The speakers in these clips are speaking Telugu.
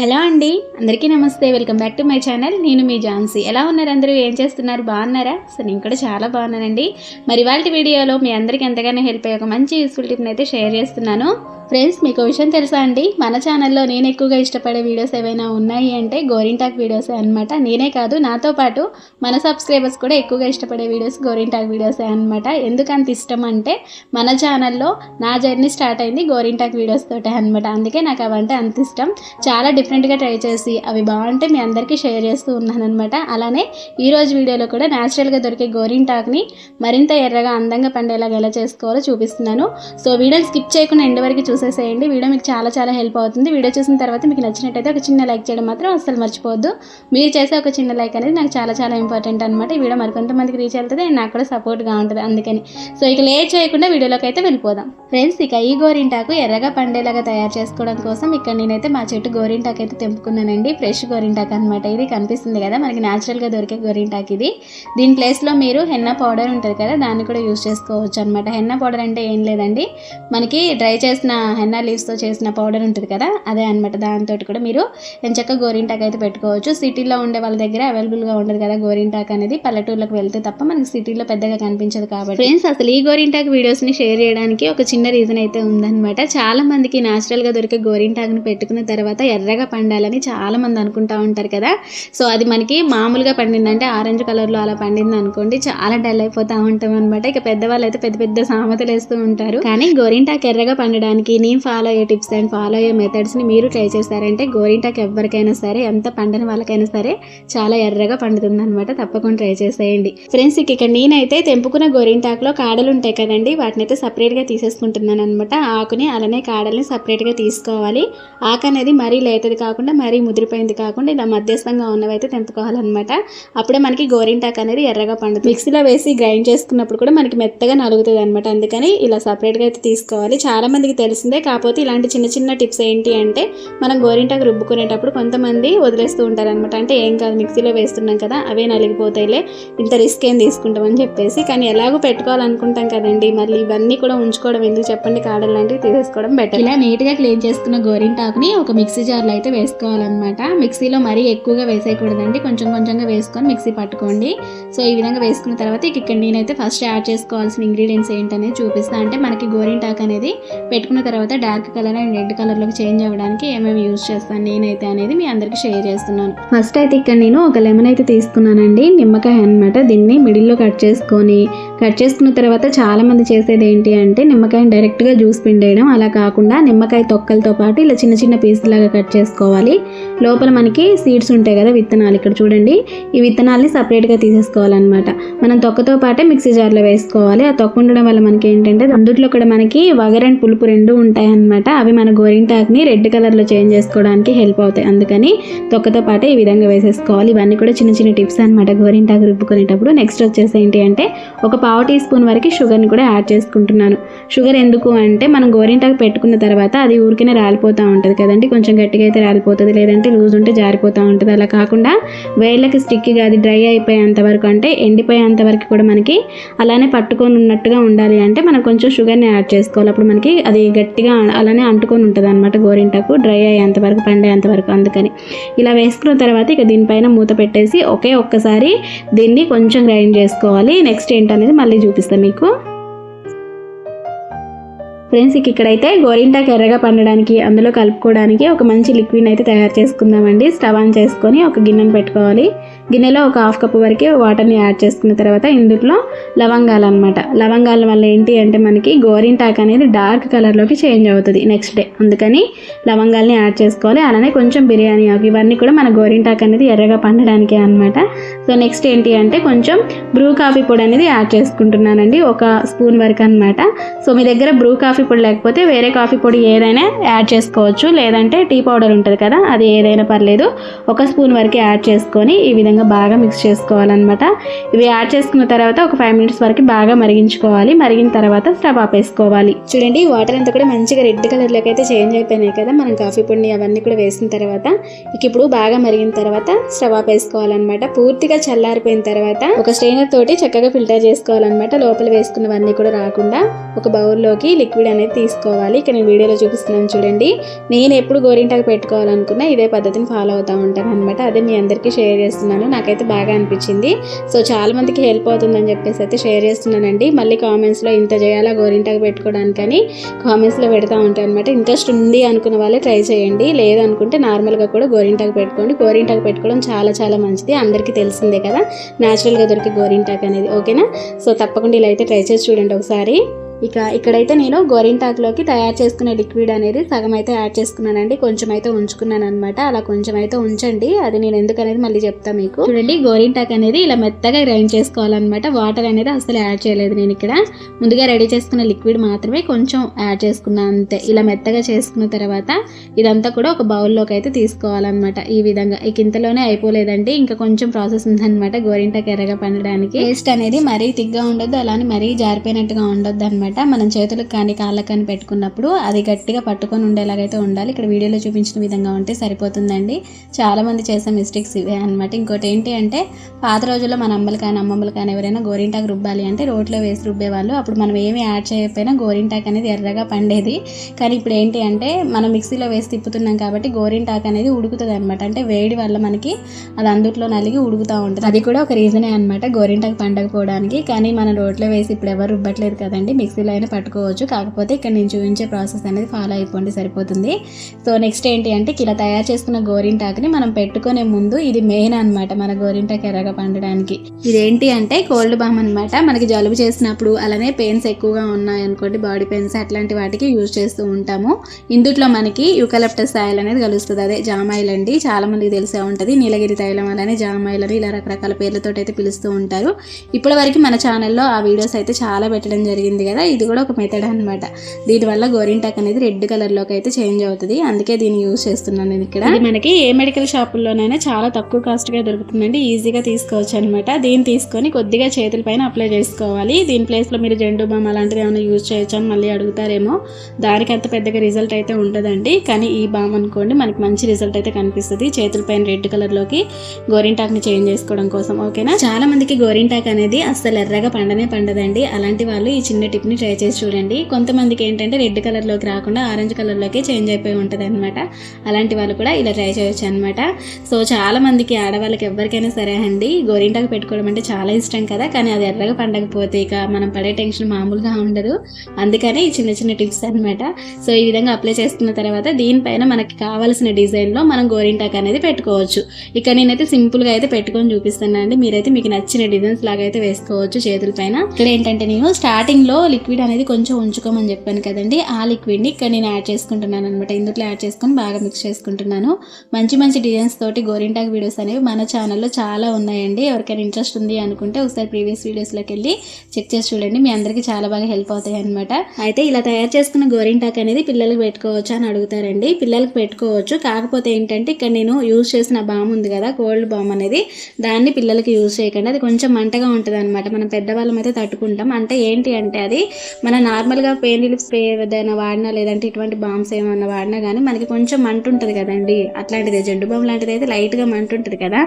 హలో అండి అందరికీ నమస్తే. Welcome back to my channel. నేను మీ ఝాన్సీ. ఎలా ఉన్నారు అందరూ? ఏం చేస్తున్నారు? బాగున్నారా? సో నేను కూడా చాలా బాగున్నానండి. మరి వాళ్ళ వీడియోలో మీ అందరికీ ఎంతగానో హెల్ప్ అయ్యే ఒక మంచి యూస్ఫుల్ టిప్ని అయితే షేర్ చేస్తున్నాను. ఫ్రెండ్స్ మీకు విషయం తెలుసా అండి? మన ఛానల్లో నేను ఎక్కువగా ఇష్టపడే వీడియోస్ ఏవైనా ఉన్నాయి అంటే గోరింటాక్ వీడియోసే అనమాట నేనే కాదు నాతో పాటు మన సబ్స్క్రైబర్స్ కూడా ఎక్కువగా ఇష్టపడే వీడియోస్ గోరింటాక్ వీడియోసే అనమాట ఎందుకంత ఇష్టం అంటే మన ఛానల్లో నా జర్నీ స్టార్ట్ అయింది గోరింటాక్ వీడియోస్ తోటే అనమాట అందుకే నాకు అవంటే అంత ఇష్టం. చాలా డిఫరెంట్గా ట్రై చేసి అవి బాగుంటే మీ అందరికీ షేర్ చేస్తూ ఉన్నాను అనమాట అలానే ఈరోజు వీడియోలో కూడా న్యాచురల్గా దొరికే గోరింటాక్ని మరింత ఎర్రగా అందంగా పండేలాగా ఎలా చేసుకోవాలో చూపిస్తున్నాను. సో వీడియోని స్కిప్ చేయకుండా ఎండ్ వరకు చూసేసేయండి. వీడియో మీకు చాలా చాలా హెల్ప్ అవుతుంది. వీడియో చూసిన తర్వాత మీకు నచ్చినట్టయితే ఒక చిన్న లైక్ చేయడం మాత్రం అస్సలు మర్చిపోవద్దు. మీరు చేసే ఒక చిన్న లైక్ అనేది నాకు చాలా చాలా ఇంపార్టెంట్ అనమాట ఈ వీడియో మరికొంతమందికి రీచ్ అవుతుంది. అండ్ నాకు కూడా సపోర్ట్గా ఉంటుంది అందుకని. సో ఇక లేట్ చేయకుండా వీడియోలోకి అయితే వెళ్ళిపోదాం. ఫ్రెండ్స్ ఇక ఈ గోరింటాకు ఎర్రగా పండేలాగా తయారు చేసుకోవడం కోసం ఇక్కడ నేనైతే మా చెట్టు గోరింటాకు అయితే తెంపుకున్నానండి. ఫ్రెష్ గోరింటాకు అనమాట ఇది కనిపిస్తుంది కదా మనకి న్యాచురల్గా దొరికే గోరింటాకు ఇది. దీని ప్లేస్లో మీరు హెన్న పౌడర్ ఉంటుంది కదా దాన్ని కూడా యూస్ చేసుకోవచ్చు అనమాట హెన్న పౌడర్ అంటే ఏం లేదండి. మనకి డ్రై చేసిన హెన్నా లీవ్స్తో చేసిన పౌడర్ ఉంటుంది కదా అదే అనమాట దాంతో కూడా మీరు ఎంచక్క గోరింటాకు అయితే పెట్టుకోవచ్చు. సిటీలో ఉండే వాళ్ళ దగ్గర అవైలబుల్గా ఉండదు కదా గోరింటాకు అనేది. పల్లెటూర్లకు వెళ్తే తప్ప మనకి సిటీలో పెద్దగా కనిపించదు కాబట్టి. ఫ్రెండ్స్ అసలు ఈ గోరింటాకు వీడియోస్ని షేర్ చేయడానికి ఒక చిన్న రీజన్ అయితే ఉందన్నమాట. చాలా మందికి న్యాచురల్గా దొరికే గోరింటాకుని పెట్టుకున్న తర్వాత ఎర్రగా పండాలని చాలా మంది అనుకుంటా ఉంటారు కదా. సో అది మనకి మామూలుగా పండిందంటే ఆరెంజ్ కలర్లో అలా పండింది అనుకోండి చాలా డల్ అయిపోతూ ఉంటాం అనమాట ఇక పెద్దవాళ్ళు అయితే పెద్ద పెద్ద సామెతలు వేస్తూ ఉంటారు. కానీ గోరింటాకు ఎర్రగా పండడానికి నేను ఫాలో అయ్యే టిప్స్ అండ్ ఫాలో అయ్యే మెథడ్స్ని మీరు ట్రై చేస్తారంటే గోరింటాకు ఎవరికైనా సరే ఎంత పండని వాళ్ళకైనా సరే చాలా ఎర్రగా పండుతుంది అనమాట తప్పకుండా ట్రై చేసేయండి. ఫ్రెండ్స్ ఇక ఇక్కడ నేనైతే తెంపుకున్న గోరింటాకులో కాడలు ఉంటాయి కదండి వాటిని అయితే సపరేట్గా తీసేసుకుంటున్నాను అనమాట ఆకుని అలానే కాడల్ని సపరేట్గా తీసుకోవాలి. ఆకు అనేది మరీ లేతది కాకుండా మరీ ముదిరిపోయింది కాకుండా ఇలా మధ్యస్థంగా ఉన్నవైతే తెంపుకోవాలన్నమాట. అప్పుడే మనకి గోరింటాకు అనేది ఎర్రగా పండుతుంది. మిక్సీలో వేసి గ్రైండ్ చేసుకున్నప్పుడు కూడా మనకి మెత్తగా నలుగుతుంది అనమాట అందుకని ఇలా సపరేట్గా అయితే తీసుకోవాలి. చాలా మందికి తెలిసిందే కాకపోతే ఇలాంటి చిన్న చిన్న టిప్స్ ఏంటి అంటే మనం గోరింటాకు రుబ్బుకునేటప్పుడు కొంతమంది వదిలేస్తూ ఉంటారు అనమాట అంటే ఏం కాదు మిక్సీలో వేస్తున్నాం కదా అవే నలిగిపోతాయిలే ఇంత రిస్క్ ఏం తీసుకుంటామని చెప్పేసి. కానీ ఎలాగో పెట్టుకోవాలనుకుంటాం కదండి. మళ్ళీ ఇవన్నీ కూడా ఉంచుకోవడం ఎందుకు చెప్పండి? కాడలు లాంటివి తీసేసుకోవడం బెటర్ ఇలా నీట్గా క్లీన్ చేసుకున్న గోరింటాకుని ఒక మిక్సీ జార్లో అయితే వేసుకోవాలన్నమాట. మిక్సీలో మరీ ఎక్కువగా వేసేయకూడదండి. కొంచెం కొంచెంగా వేసుకొని మిక్సీ పట్టుకోండి. సో ఈ విధంగా వేసుకున్న తర్వాత ఇక ఇక్కడ నేనైతే ఫస్ట్ యాడ్ చేసుకోవాల్సిన ఇంగ్రీడియంట్స్ ఏంటనేది చూపిస్తా. అంటే మనకి గోరింటాకు అనేది పెట్టుకున్న తర్వాత తర్వాత డార్క్ కలర్ అండ్ రెడ్ కలర్లోకి చేంజ్ అవ్వడానికి ఏమేమి యూజ్ చేస్తాను నేనైతే అనేది మీ అందరికి షేర్ చేస్తున్నాను. ఫస్ట్ అయితే ఇక్కడ నేను ఒక లెమన్ అయితే తీసుకున్నానండి. నిమ్మకాయ అన్నమాట. దీన్ని మిడిల్లో కట్ చేసుకొని కట్ చేసుకున్న తర్వాత చాలా మంది చేసేది ఏంటి అంటే నిమ్మకాయని డైరెక్ట్గా జ్యూస్ పిండేయడం. అలా కాకుండా నిమ్మకాయ తొక్కలతో పాటు ఇలా చిన్న చిన్న పీస్ లాగా కట్ చేసుకోవాలి. లోపల మనకి సీడ్స్ ఉంటాయి కదా విత్తనాలు ఇక్కడ చూడండి. ఈ విత్తనాల్ని సపరేట్గా తీసేసుకోవాలన్నమాట. మనం తొక్కతో పాటే మిక్సీ జార్లో వేసుకోవాలి. ఆ తొక్క ఉండడం వల్ల మనకి ఏంటంటే అందుట్లో కూడా మనకి వగర్ అండ్ పులుపు రెండు ఉంటాయన్నమాట. అవి మన గోరింటాక్ని రెడ్ కలర్లో చేంజ్ చేసుకోవడానికి హెల్ప్ అవుతాయి. అందుకని తొక్కతో పాటే ఈ విధంగా వేసేసుకోవాలి. ఇవన్నీ కూడా చిన్న చిన్న టిప్స్ అనమాట గోరింటాకు రుబ్బుకునేటప్పుడు. నెక్స్ట్ వచ్చేసి ఏంటి అంటే ఒక పావు టీ స్పూన్ వరకు షుగర్ని కూడా యాడ్ చేసుకుంటున్నాను. షుగర్ ఎందుకు అంటే మనం గోరింటాకు పెట్టుకున్న తర్వాత అది ఊరికనే రాలిపోతూ ఉంటుంది కదండి. కొంచెం గట్టిగా అయితే రాలిపోతుంది లేదంటే లూజ్ ఉంటే జారిపోతూ ఉంటుంది. అలా కాకుండా వేళ్ళకి స్టిక్గా అది డ్రై అయిపోయేంత వరకు అంటే ఎండిపోయేంత వరకు కూడా మనకి అలానే పట్టుకొని ఉన్నట్టుగా ఉండాలి అంటే మనం కొంచెం షుగర్ని యాడ్ చేసుకోవాలి. అప్పుడు మనకి అది గట్టిగా అలానే అంటుకొని ఉంటుంది అనమాట గోరింటాకు డ్రై అయ్యేంత వరకు పండేంత వరకు అందుకని. ఇలా వేసుకున్న తర్వాత ఇక దీనిపైన మూత పెట్టేసి ఒకే ఒక్కసారి దీన్ని కొంచెం గ్రైండ్ చేసుకోవాలి. నెక్స్ట్ ఏంటనేది మళ్ళీ చూపిస్తాను మీకు. ఫ్రెండ్స్ ఇక్కడైతే గోరింటాకు ఎర్రగా పండడానికి అందులో కలుపుకోవడానికి ఒక మంచి లిక్విడ్ అయితే తయారు చేసుకుందామండి. స్టవ్ ఆన్ చేసుకొని ఒక గిన్నెను పెట్టుకోవాలి. గిన్నెలో ఒక హాఫ్ కప్ వరకు వాటర్ని యాడ్ చేసుకున్న తర్వాత ఇందులో లవంగాలు అనమాట లవంగాల వల్ల ఏంటి అంటే మనకి గోరింటాకు అనేది డార్క్ కలర్లోకి చేంజ్ అవుతుంది నెక్స్ట్ డే అందుకని లవంగాల్ని యాడ్ చేసుకోవాలి. అలానే కొంచెం బిర్యానీ ఆకు ఇవన్నీ కూడా మన గోరింటాకు అనేది ఎర్రగా పండడానికే అనమాట సో నెక్స్ట్ ఏంటి అంటే కొంచెం బ్రూ కాఫీ పొడి అనేది యాడ్ చేసుకుంటున్నానండి. ఒక స్పూన్ వరకు అనమాట సో మీ దగ్గర బ్రూ కాఫీ కాఫీ పొడి లేకపోతే వేరే కాఫీ పొడి ఏదైనా యాడ్ చేసుకోవచ్చు. లేదంటే టీ పౌడర్ ఉంటుంది కదా అది ఏదైనా పర్లేదు. ఒక స్పూన్ వరకు యాడ్ చేసుకొని ఈ విధంగా బాగా మిక్స్ చేసుకోవాలన్నమాట. ఇవి యాడ్ చేసుకున్న తర్వాత ఒక ఫైవ్ మినిట్స్ వరకు బాగా మరిగించుకోవాలి. మరిగిన తర్వాత స్టవ్ ఆపేసుకోవాలి చూడండి వాటర్ అంతా కూడా మంచిగా రెడ్ కలర్లోకి అయితే చేంజ్ అయిపోయినాయి కదా. మనం కాఫీ పొడిని అవన్నీ కూడా వేసిన తర్వాత ఇక ఇప్పుడు బాగా మరిగిన తర్వాత స్టవ్ ఆపేసుకోవాలన్నమాట పూర్తిగా చల్లారిపోయిన తర్వాత ఒక స్ట్రైనర్ తోటి చక్కగా ఫిల్టర్ చేసుకోవాలన్నమాట. లోపల వేసుకున్నవన్నీ కూడా రాకుండా ఒక బౌల్లోకి లిక్విడ్ లిక్విడ్ అనేది తీసుకోవాలి. ఇక్కడ నేను వీడియోలో చూపిస్తున్నాను చూడండి. నేను ఎప్పుడు గోరింటాకు పెట్టుకోవాలనుకున్నా ఇదే పద్ధతిని ఫాలో అవుతూ ఉంటాను అనమాట అదే మీ అందరికీ షేర్ చేస్తున్నాను. నాకైతే బాగా అనిపించింది. సో చాలా మందికి హెల్ప్ అవుతుందని చెప్పేసి అయితే షేర్ చేస్తున్నానండి. మళ్ళీ కామెంట్స్లో ఇంత చేయాలా గోరింటాకు పెట్టుకోవడానికని కామెంట్స్లో పెడతా ఉంటాను అనమాట ఇంట్రెస్ట్ ఉంది అనుకున్న వాళ్ళే ట్రై చేయండి. లేదనుకుంటే నార్మల్గా కూడా గోరింటాకు పెట్టుకోండి. గోరింటాకు పెట్టుకోవడం చాలా చాలా మంచిది. అందరికీ తెలిసిందే కదా. న్యాచురల్గా దొరికే గోరింటాకు అనేది. ఓకేనా సో తప్పకుండా ఇలా అయితే ట్రై చేసి చూడండి ఒకసారి. ఇక ఇక్కడైతే నేను గోరింటాకులోకి తయారు చేసుకునే లిక్విడ్ అనేది సగం అయితే యాడ్ చేసుకున్నానండి. కొంచెం అయితే ఉంచుకున్నాను అనమాట అలా కొంచెం అయితే ఉంచండి. అది నేను ఎందుకనేది మళ్ళీ చెప్తా మీకు. చూడండి గోరింటాక్ అనేది ఇలా మెత్తగా గ్రైండ్ చేసుకోవాలన్నమాట. వాటర్ అనేది అసలు యాడ్ చేయలేదు నేను ఇక్కడ. ముందుగా రెడీ చేసుకున్న లిక్విడ్ మాత్రమే కొంచెం యాడ్ చేసుకున్నాను అంతే. ఇలా మెత్తగా చేసుకున్న తర్వాత ఇదంతా కూడా ఒక బౌల్లోకి అయితే తీసుకోవాలన్నమాట. ఈ విధంగా. ఇక ఇంతలోనే అయిపోలేదండి. ఇంకా కొంచెం ప్రాసెస్ ఉందన్నమాట గోరింటాకు ఎర్రగా పండడానికి. టేస్ట్ అనేది మరీ తిగ్గా ఉండొద్దు. అలానే మరీ జారిపోయినట్టుగా ఉండొద్దు అనమాట మనం చేతులకు కానీ కాళ్ళకి కానీ పెట్టుకున్నప్పుడు అది గట్టిగా పట్టుకొని ఉండేలాగైతే ఉండాలి. ఇక్కడ వీడియోలో చూపించిన విధంగా ఉంటే సరిపోతుందండి. చాలామంది చేసే మిస్టేక్స్ ఇవే అనమాట ఇంకోటి ఏంటి అంటే పాత రోజుల్లో మన అమ్మలు కానీ అమ్మమ్మలు కానీ ఎవరైనా గోరింటాకు రుబ్బాలి అంటే రోట్లో వేసి రుబ్బేవాళ్ళు. అప్పుడు మనం ఏమి యాడ్ చేయకపోయినా గోరింటాకు అనేది ఎర్రగా పండేది. కానీ ఇప్పుడు ఏంటి అంటే మనం మిక్సీలో వేసి తిప్పుతున్నాం కాబట్టి గోరింటాకు అనేది ఉడుకుతుంది అనమాట అంటే వేడి వల్ల మనకి అది అందుట్లో నలిగి ఉడుకుతూ ఉంటుంది. అది కూడా ఒక రీజనే అనమాట గోరింటాకు పండకపోవడానికి. కానీ మన రోట్లో వేసి ఇప్పుడు ఎవరు రుబ్బట్లేదు కదండి మిక్సీలో అయినా పట్టుకోవచ్చు. కాకపోతే ఇక్కడ నేను చూపించే ప్రాసెస్ అనేది ఫాలో అయిపోండి సరిపోతుంది. సో నెక్స్ట్ ఏంటి అంటే ఇలా తయారు చేసుకున్న గోరింటాకుని మనం పెట్టుకునే ముందు ఇది మెయిన్ అనమాట మన గోరింటాకు ఎర్రగా పండడానికి. ఇదేంటి అంటే కోల్డ్ బామ్ అనమాట మనకి జలుబు చేసినప్పుడు అలానే పెయిన్స్ ఎక్కువగా ఉన్నాయి అనుకోండి బాడీ పెయిన్స్ అట్లాంటి వాటికి యూజ్ చేస్తూ ఉంటాము. ఇందుట్లో మనకి యూకలప్టస్ ఆయిల్ అనేది కలుస్తుంది. అదే జామాయిల్ అండి. చాలా మందికి తెలిసే ఉంటుంది. నీలగిరి తైలం అలానే జామాయిల్ అని ఇలా రకరకాల పేర్లతో అయితే పిలుస్తూ ఉంటారు. ఇప్పటి వరకు మన ఛానల్లో ఆ వీడియోస్ అయితే చాలా పెట్టడం జరిగింది కదా. ఇది కూడా ఒక మెథడ్ అనమాట దీనివల్ల గోరింటాక్ అనేది రెడ్ కలర్లోకి అయితే చేంజ్ అవుతుంది. అందుకే దీన్ని యూజ్ చేస్తున్నాను నేను ఇక్కడ. మనకి ఏ మెడికల్ షాపుల్లోనైనా చాలా తక్కువ కాస్ట్గా దొరుకుతుందండి. ఈజీగా తీసుకోవచ్చు అనమాట దీన్ని తీసుకొని కొద్దిగా చేతుల పైన అప్లై చేసుకోవాలి. దీని ప్లేస్లో మీరు జెండు బామ్ అలాంటిది ఏమైనా యూజ్ చేయొచ్చు అని మళ్ళీ అడుగుతారేమో. దానికి అంత పెద్దగా రిజల్ట్ అయితే ఉండదండి. కానీ ఈ బామ్ అనుకోండి మనకి మంచి రిజల్ట్ అయితే కనిపిస్తుంది. చేతుల పైన రెడ్ కలర్లోకి గోరింటాక్ని చేంజ్ చేసుకోవడం కోసం. ఓకేనా? చాలా మందికి గోరింటాక్ అనేది అస్సలు ఎర్రగా పండనే పండదండి. అలాంటి వాళ్ళు ఈ చిన్న టిప్ని ట్రై చేసి చూడండి. కొంతమందికి ఏంటంటే రెడ్ కలర్లోకి రాకుండా ఆరెంజ్ కలర్లోకి చేంజ్ అయిపోయి ఉంటుంది అనమాట అలాంటి వాళ్ళు కూడా ఇలా ట్రై చేయొచ్చు అనమాట సో చాలామందికి ఆడవాళ్ళకి ఎవరికైనా సరే అండి గోరింటాకు పెట్టుకోవడం అంటే చాలా ఇష్టం కదా. కానీ అది ఎర్రగా పండకపోతే ఇక మనం పడే టెన్షన్ మామూలుగా ఉండదు. అందుకనే ఈ చిన్న చిన్న టిప్స్ అనమాట సో ఈ విధంగా అప్లై చేసుకున్న తర్వాత దీనిపైన మనకి కావాల్సిన డిజైన్లో మనం గోరింటాక్ అనేది పెట్టుకోవచ్చు. ఇక్కడ నేనైతే సింపుల్గా అయితే పెట్టుకొని చూపిస్తున్నాను అండి మీరైతే మీకు నచ్చిన డిజైన్స్ లాగా అయితే వేసుకోవచ్చు చేతుల పైన. ఇక్కడ ఏంటంటే నేను స్టార్టింగ్లో లిక్విడ్ లిక్విడ్ అనేది కొంచెం ఉంచుకోమని చెప్పాను కదండి. ఆ లిక్విడ్ని ఇక్కడ నేను యాడ్ చేసుకుంటున్నాను అనమాట ఇందులో యాడ్ చేసుకొని బాగా మిక్స్ చేసుకుంటున్నాను. మంచి మంచి డిజైన్స్ తోటి గోరింటాక్ వీడియోస్ అనేవి మన ఛానల్లో చాలా ఉన్నాయండి. ఎవరికైనా ఇంట్రెస్ట్ ఉంది అనుకుంటే ఒకసారి ప్రీవియస్ వీడియోస్లోకి వెళ్ళి చెక్ చేసి చూడండి. మీ అందరికీ చాలా బాగా హెల్ప్ అవుతాయి అనమాట అయితే ఇలా తయారు చేసుకున్న గోరింటాక్ అనేది పిల్లలకు పెట్టుకోవచ్చు అని అడుగుతారండి. పిల్లలకు పెట్టుకోవచ్చు. కాకపోతే ఏంటంటే ఇక్కడ నేను యూజ్ చేసిన బామ్ ఉంది కదా కోల్డ్ బామ్ అనేది. దాన్ని పిల్లలకి యూజ్ చేయకండి. అది కొంచెం మంటగా ఉంటుంది అనమాట మనం పెద్దవాళ్ళం అయితే తట్టుకుంటాం. అంటే ఏంటి అంటే అది మన నార్మల్గా పెయిన్ రిలీఫ్ స్ప్రే ఏదైనా వాడినా లేదంటే ఇటువంటి బామ్స్ ఏమైనా వాడినా కానీ మనకి కొంచెం మంట ఉంటుంది కదండి. అట్లాంటిది జడ్డు బామ్ లాంటిది అయితే లైట్గా మంట ఉంటుంది కదా.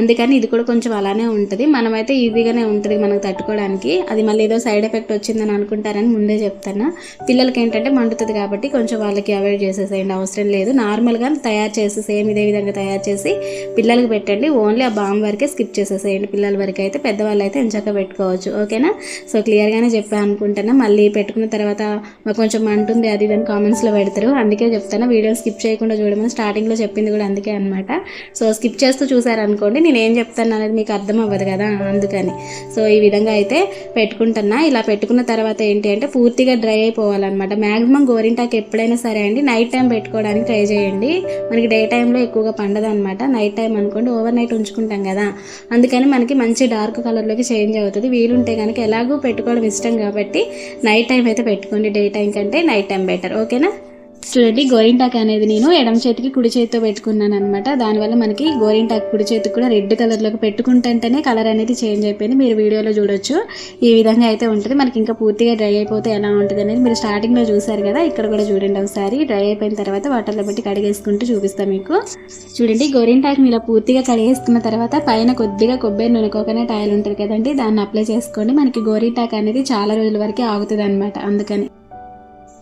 అందుకని ఇది కూడా కొంచెం అలానే ఉంటుంది. మనమైతే ఈజీగానే ఉంటుంది మనకు తట్టుకోవడానికి అది మళ్ళీ ఏదో సైడ్ ఎఫెక్ట్ వచ్చిందని అనుకుంటారని ముందే చెప్తాను పిల్లలకి ఏంటంటే మండుతుంది కాబట్టి కొంచెం వాళ్ళకి అవాయిడ్ చేసేసేయండి. అవసరం లేదు. నార్మల్గా తయారు చేసి సేమ్ ఇదే విధంగా తయారు చేసి పిల్లలకి పెట్టండి. ఓన్లీ ఆ బామ్ వరకే స్కిప్ చేసేసేయండి. పిల్లల వరకు అయితే పెద్దవాళ్ళు అయితే ఎంచక్క పెట్టుకోవచ్చు ఓకేనా సో క్లియర్గానే చెప్పాను అనుకుంటున్నా మళ్ళీ పెట్టుకున్న తర్వాత మాకు కొంచెం మంటుంది అది ఇదని కామెంట్స్లో పెడతారు. అందుకే చెప్తాను వీడియో స్కిప్ చేయకుండా చూడమని స్టార్టింగ్లో చెప్పింది కూడా అందుకే అనమాట సో స్కిప్ చేస్తూ చూసారనుకోండి నేను ఏం చెప్తాను అనేది మీకు అర్థం అవ్వదు కదా అందుకని. సో ఈ విధంగా అయితే పెట్టుకుంటున్నా. ఇలా పెట్టుకున్న తర్వాత ఏంటి అంటే పూర్తిగా డ్రై అయిపోవాలన్నమాట. మ్యాక్సిమం గోరింటాకు ఎప్పుడైనా సరే అండి నైట్ టైం పెట్టుకోవడానికి ట్రై చేయండి. మనకి డే టైంలో ఎక్కువగా పండదు అనమాట నైట్ టైం అనుకోండి ఓవర్ నైట్ ఉంచుకుంటాం కదా. అందుకని మనకి మంచి డార్క్ కలర్లోకి చేంజ్ అవుతుంది. వీలుంటే కనుక ఎలాగో పెట్టుకోవడం ఇష్టం కాబట్టి నైట్ టైం అయితే పెట్టుకోండి. డే టైం కంటే నైట్ టైం బెటర్ ఓకేనా చూడండి గోరింటాక్ అనేది నేను ఎడమ చేతికి కుడి చేతితో పెట్టుకున్నాను అనమాట దానివల్ల మనకి గోరింటాక్ కుడి చేతికి కూడా రెడ్ కలర్లోకి పెట్టుకుంటుంటేనే కలర్ అనేది చేంజ్ అయిపోయింది. మీరు వీడియోలో చూడొచ్చు. ఈ విధంగా అయితే ఉంటుంది. మనకి ఇంకా పూర్తిగా డ్రై అయిపోతే ఎలా ఉంటుంది అనేది మీరు స్టార్టింగ్లో చూసారు కదా ఇక్కడ కూడా చూడండి ఒకసారి. డ్రై అయిపోయిన తర్వాత వాటర్లో పెట్టి కడిగేసుకుంటూ చూపిస్తాను మీకు. చూడండి గోరింటాక్ని ఇలా పూర్తిగా కడిగేసుకున్న తర్వాత పైన కొద్దిగా కొబ్బరి నూనె కోకోనట్ ఆయిల్ ఉంటుంది కదండి దాన్ని అప్లై చేసుకోండి. మనకి గోరింటాక్ అనేది చాలా రోజుల వరకే ఆగుతుంది అనమాట అందుకని.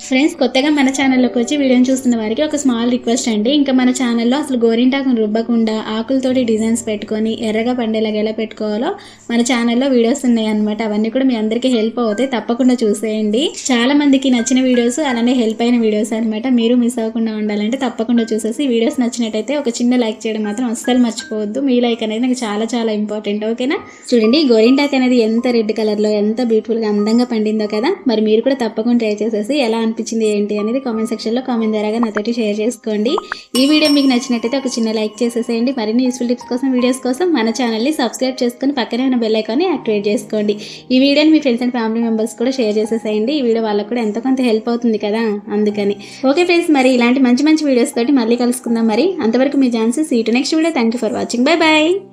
ఫ్రెండ్స్ కొత్తగా మన ఛానల్లోకి వచ్చి వీడియోని చూస్తున్న వారికి ఒక స్మాల్ రిక్వెస్ట్ అండి. ఇంకా మన ఛానల్లో అసలు గోరింటాకును రుబ్బకుండా ఆకులతోటి డిజైన్స్ పెట్టుకొని ఎర్రగా పండేలాగా ఎలా పెట్టుకోవాలో మన ఛానల్లో వీడియోస్ ఉన్నాయి అనమాట అవన్నీ కూడా మీ అందరికీ హెల్ప్ అవుతాయి. తప్పకుండా చూసేయండి. చాలా మందికి నచ్చిన వీడియోస్ అలానే హెల్ప్ అయిన వీడియోస్ అనమాట మీరు మిస్ అవ్వకుండా ఉండాలంటే తప్పకుండా చూసేసి వీడియోస్ నచ్చినట్టయితే ఒక చిన్న లైక్ చేయడం మాత్రం అస్సలు మర్చిపోవద్దు. మీ లైక్ అనేది నాకు చాలా చాలా ఇంపార్టెంట్ ఓకేనా చూడండి గోరింటాక్ అనేది ఎంత రెడ్ కలర్లో ఎంత బ్యూటిఫుల్గా అందంగా పండిందో కదా. మరి మీరు కూడా తప్పకుండా ట్రై చేసేసి ఎలా అనిపించింది ఏంటి అనేది కామెంట్ సెక్షన్లో కామెంట్ ద్వారాగా నాతోటి షేర్ చేసుకోండి. ఈ వీడియో మీకు నచ్చినట్టయితే ఒక చిన్న లైక్ చేసేసేయండి. మరిన్ని యూస్ఫుల్ టిప్స్ కోసం వీడియోస్ కోసం మన ఛానల్ని సబ్స్క్రైబ్ చేసుకొని పక్కనే ఉన్న బెల్ ఐకాన్ని యాక్టివేట్ చేసుకోండి. ఈ వీడియోని మీ ఫ్రెండ్స్ అండ్ ఫ్యామిలీ మెంబర్స్ కూడా షేర్ చేసేసేయండి. ఈ వీడియో వాళ్ళకు కూడా ఎంతో కొంత హెల్ప్ అవుతుంది కదా అందుకని. ఓకే ఫ్రెండ్స్ మరి ఇలాంటి మంచి మంచి వీడియోస్ తోటి మళ్ళీ కలుసుకుందాం మరి. అంతవరకు మీ ఛాన్సెస్ ఈ to next video thank you for watching bye bye